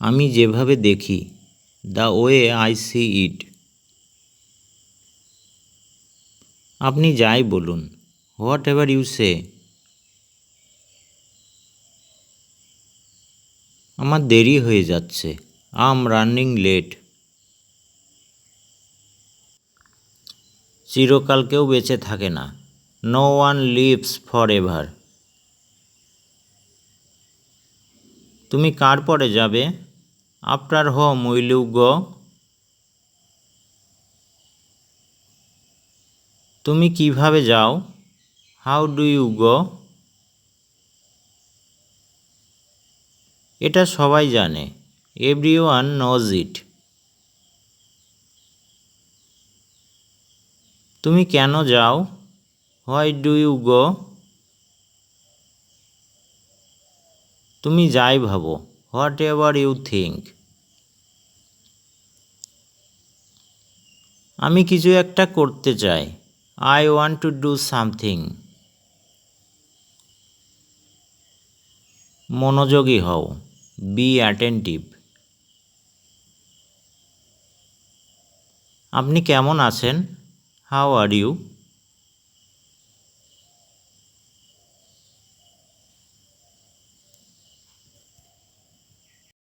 আমি যেভাবে দেখি the way I see it আপনি যাই বলুন হোয়াট এভার ইউ সে আমার দেরি হয়ে যাচ্ছে আম রানিং লেট চিরকাল কেউ বেঁচে থাকে না no one lives forever তুমি কার পরে যাবে? After home will you go তুমি কীভাবে যাও? হাউ ডু ইউ গো এটা সবাই জানে। এভরি ওয়ান নোজ ইট তুমি কেন যাও? হোয়াই ডু ইউ গো তুমি যাই ভাবো। হোয়াট এভার ইউ থিঙ্ক আমি কিছু একটা করতে চাই। I want to do something. মনোযোগী হও। Be attentive. আপনি কেমন আছেন? How are you?